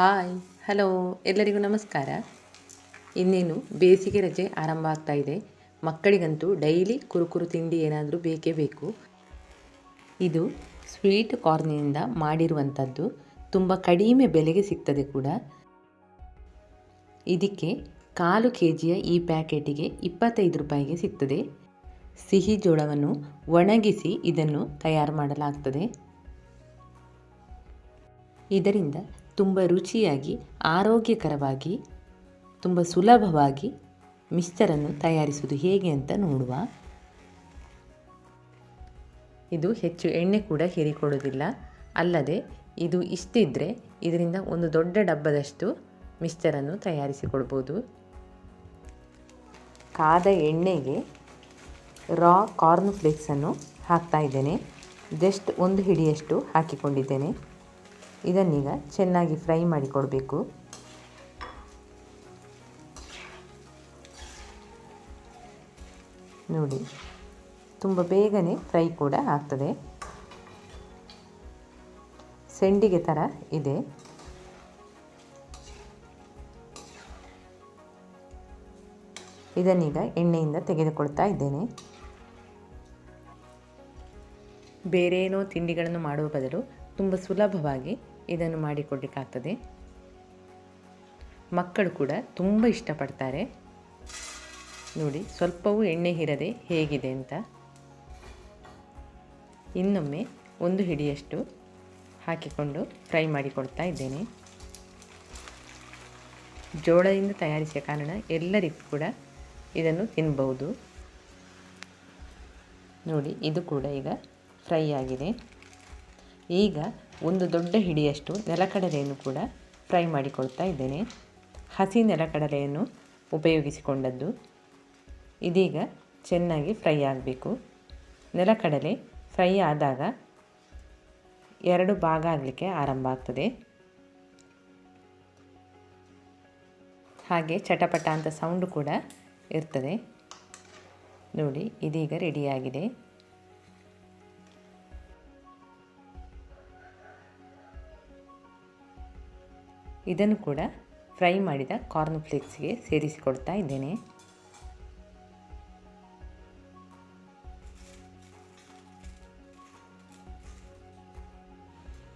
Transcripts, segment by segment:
Hi hello ಎಲ್ಲರಿಗೂ ನಮಸ್ಕಾರ. ಇನ್ನೇನು ಬೇಸಿಗೆ ರಜೆ ಆರಂಭ ಆಗ್ತಾ ಇದೆ. ಮಕ್ಕಳಿಗಂತೂ ಡೈಲಿ ಕುರುಕುರು ತಿಂಡಿ ಏನಾದರೂ ಬೇಕೇ ಬೇಕು. ಇದು ಸ್ವೀಟ್ ಕಾರ್ನಿಂದ ಮಾಡಿರುವಂಥದ್ದು. ತುಂಬ ಕಡಿಮೆ ಬೆಲೆಗೆ ಸಿಗ್ತದೆ ಕೂಡ. ಇದಕ್ಕೆ ಕಾಲು ಕೆ ಜಿಯ ಈ ಪ್ಯಾಕೆಟಿಗೆ ಇಪ್ಪತ್ತೈದು ರೂಪಾಯಿಗೆ ಸಿಗ್ತದೆ. ಸಿಹಿ ಜೋಳವನ್ನು ಒಣಗಿಸಿ ಇದನ್ನು ತಯಾರು ಮಾಡಲಾಗ್ತದೆ. ಇದರಿಂದ ತುಂಬ ರುಚಿಯಾಗಿ, ಆರೋಗ್ಯಕರವಾಗಿ, ತುಂಬ ಸುಲಭವಾಗಿ ಮಿಕ್ಸ್ಚರನ್ನು ತಯಾರಿಸುವುದು ಹೇಗೆ ಅಂತ ನೋಡುವ. ಇದು ಹೆಚ್ಚು ಎಣ್ಣೆ ಕೂಡ ಹೀರಿಕೊಡೋದಿಲ್ಲ ಅಲ್ಲದೆ ಇದು ಇಷ್ಟಿದ್ದರೆ ಇದರಿಂದ ಒಂದು ದೊಡ್ಡ ಡಬ್ಬದಷ್ಟು ಮಿಕ್ಸ್ಚರನ್ನು ತಯಾರಿಸಿಕೊಳ್ಬೋದು. ಕಾದ ಎಣ್ಣೆಗೆ ರಾ ಕಾರ್ನ್ ಫ್ಲೇಕ್ಸನ್ನು ಹಾಕ್ತಾ ಇದ್ದೇನೆ. ಜಸ್ಟ್ ಒಂದು ಹಿಡಿಯಷ್ಟು ಹಾಕಿಕೊಂಡಿದ್ದೇನೆ. ಇದನ್ನೀಗ ಚೆನ್ನಾಗಿ ಫ್ರೈ ಮಾಡಿಕೊಡಬೇಕು ನೋಡಿ, ತುಂಬ ಬೇಗನೆ ಫ್ರೈ ಕೂಡ ಆಗ್ತದೆ. ಸೆಂಡಿಗೆ ಥರ ಇದೆ. ಇದನ್ನೀಗ ಎಣ್ಣೆಯಿಂದ ತೆಗೆದುಕೊಳ್ತಾ ಇದ್ದೇನೆ. ಬೇರೇನೋ ತಿಂಡಿಗಳನ್ನು ಮಾಡುವ ಬದಲು ತುಂಬ ಸುಲಭವಾಗಿ ಇದನ್ನು ಮಾಡಿಕೊಡ್ಲಿಕ್ಕಾಗ್ತದೆ. ಮಕ್ಕಳು ಕೂಡ ತುಂಬ ಇಷ್ಟಪಡ್ತಾರೆ. ನೋಡಿ, ಸ್ವಲ್ಪವೂ ಎಣ್ಣೆ ಹೀರದೆ ಹೇಗಿದೆ ಅಂತ. ಇನ್ನೊಮ್ಮೆ ಒಂದು ಹಿಡಿಯಷ್ಟು ಹಾಕಿಕೊಂಡು ಫ್ರೈ ಮಾಡಿಕೊಡ್ತಾ ಇದ್ದೇನೆ. ಜೋಳದಿಂದ ತಯಾರಿಸಿದ ಕಾರಣ ಎಲ್ಲರಿಗೂ ಕೂಡ ಇದನ್ನು ತಿನ್ಬಹುದು. ನೋಡಿ, ಇದು ಕೂಡ ಈಗ ಫ್ರೈ ಆಗಿದೆ. ಈಗ ಒಂದು ದೊಡ್ಡ ಹಿಡಿಯಷ್ಟು ನೆಲಕಡಲೆಯನ್ನು ಕೂಡ ಫ್ರೈ ಮಾಡಿಕೊಳ್ತಾ ಇದ್ದೇನೆ. ಹಸಿ ನೆಲಕಡಲೆಯನ್ನು ಉಪಯೋಗಿಸಿಕೊಂಡದ್ದು. ಇದೀಗ ಚೆನ್ನಾಗಿ ಫ್ರೈ ಆಗಬೇಕು. ನೆಲಕಡಲೆ ಫ್ರೈ ಆದಾಗ ಎರಡು ಭಾಗ ಆಗಲಿಕ್ಕೆ ಆರಂಭ ಆಗ್ತದೆ. ಹಾಗೆ ಚಟಪಟ ಅಂತ ಸೌಂಡು ಕೂಡ ಇರ್ತದೆ. ನೋಡಿ, ಇದೀಗ ರೆಡಿಯಾಗಿದೆ ಇದನ್ನು ಕೂಡ ಫ್ರೈ ಮಾಡಿದ ಕಾರ್ನ್ ಫ್ಲೇಕ್ಸ್ಗೆ ಸೇರಿಸಿಕೊಡ್ತಾ ಇದ್ದೇನೆ.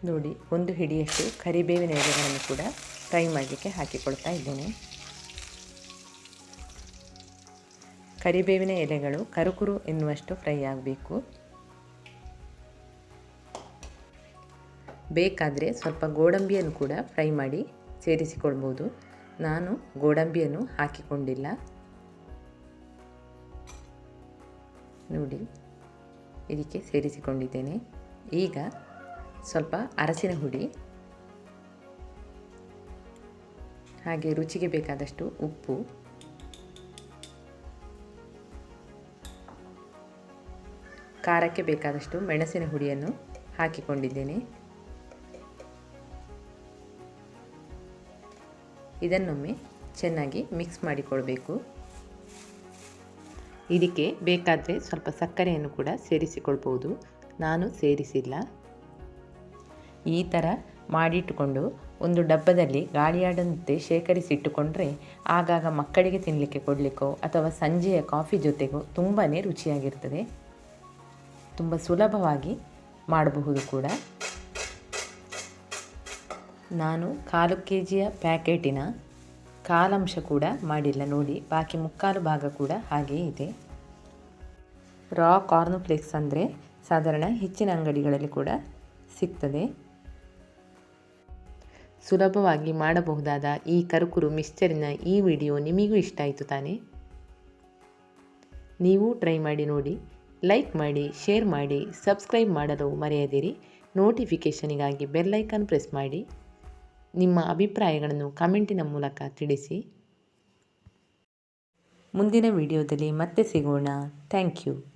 ನೋಡಿ, ಒಂದು ಹಿಡಿಯಷ್ಟು ಕರಿಬೇವಿನ ಎಲೆಗಳನ್ನು ಕೂಡ ಫ್ರೈ ಮಾಡಲಿಕ್ಕೆ ಹಾಕಿಕೊಳ್ತಾ ಇದ್ದೇನೆ. ಕರಿಬೇವಿನ ಎಲೆಗಳು ಕರುಕುರು ಎನ್ನುವಷ್ಟು ಫ್ರೈ ಆಗಬೇಕು. ಬೇಕಾದರೆ ಸ್ವಲ್ಪ ಗೋಡಂಬಿಯನ್ನು ಕೂಡ ಫ್ರೈ ಮಾಡಿ ಸೇರಿಸಿಕೊಳ್ಬೋದು. ನಾನು ಗೋಡಂಬಿಯನ್ನು ಹಾಕಿಕೊಂಡಿಲ್ಲ. ನೋಡಿ, ಇದಕ್ಕೆ ಸೇರಿಸಿಕೊಂಡಿದ್ದೇನೆ. ಈಗ ಸ್ವಲ್ಪ ಅರಸಿನ ಹುಡಿ, ಹಾಗೆ ರುಚಿಗೆ ಬೇಕಾದಷ್ಟು ಉಪ್ಪು, ಖಾರಕ್ಕೆ ಬೇಕಾದಷ್ಟು ಮೆಣಸಿನ ಹುಡಿಯನ್ನು ಹಾಕಿಕೊಂಡಿದ್ದೇನೆ. ಇದನ್ನೊಮ್ಮೆ ಚೆನ್ನಾಗಿ ಮಿಕ್ಸ್ ಮಾಡಿಕೊಳ್ಬೇಕು. ಇದಕ್ಕೆ ಬೇಕಾದರೆ ಸ್ವಲ್ಪ ಸಕ್ಕರೆಯನ್ನು ಕೂಡ ಸೇರಿಸಿಕೊಳ್ಬೋದು ನಾನು ಸೇರಿಸಿಲ್ಲ. ಈ ಥರ ಮಾಡಿಟ್ಟುಕೊಂಡು ಒಂದು ಡಬ್ಬದಲ್ಲಿ ಗಾಳಿಯಾಡದಂತೆ ಶೇಖರಿಸಿಟ್ಟುಕೊಂಡ್ರೆ ಆಗಾಗ ಮಕ್ಕಳಿಗೆ ತಿನ್ನಲಿಕ್ಕೆ ಕೊಡಲಿಕ್ಕೋ ಅಥವಾ ಸಂಜೆಯ ಕಾಫಿ ಜೊತೆಗೋ ತುಂಬಾ ರುಚಿಯಾಗಿರ್ತದೆ. ತುಂಬ ಸುಲಭವಾಗಿ ಮಾಡಬಹುದು ಕೂಡ. ನಾನು ಕಾಲು ಕೆ ಜಿಯ ಪ್ಯಾಕೆಟಿನ ಕಾಲಂಶ ಕೂಡ ಮಾಡಿಲ್ಲ. ನೋಡಿ, ಬಾಕಿ ಮುಕ್ಕಾಲು ಭಾಗ ಕೂಡ ಹಾಗೇ ಇದೆ. ರಾ ಕಾರ್ನ್ ಫ್ಲೇಕ್ಸ್ ಅಂದರೆ ಸಾಧಾರಣ ಹೆಚ್ಚಿನ ಅಂಗಡಿಗಳಲ್ಲಿ ಕೂಡ ಸಿಗ್ತದೆ. ಸುಲಭವಾಗಿ ಮಾಡಬಹುದಾದ ಈ ಕರುಕುರು ಮಿಕ್ಸ್ಚರಿನ ಈ ವಿಡಿಯೋ ನಿಮಗೂ ಇಷ್ಟ ಆಯಿತು ತಾನೇ? ನೀವು ಟ್ರೈ ಮಾಡಿ ನೋಡಿ, ಲೈಕ್ ಮಾಡಿ, ಶೇರ್ ಮಾಡಿ, ಸಬ್ಸ್ಕ್ರೈಬ್ ಮಾಡಲು ಮರೆಯದಿರಿ. ನೋಟಿಫಿಕೇಷನಿಗಾಗಿ ಬೆಲ್ಲೈಕನ್ ಪ್ರೆಸ್ ಮಾಡಿ. ನಿಮ್ಮ ಅಭಿಪ್ರಾಯಗಳನ್ನು ಕಮೆಂಟಿನ ಮೂಲಕ ತಿಳಿಸಿ. ಮುಂದಿನ ವಿಡಿಯೋದಲ್ಲಿ ಮತ್ತೆ ಸಿಗೋಣ. Thank you.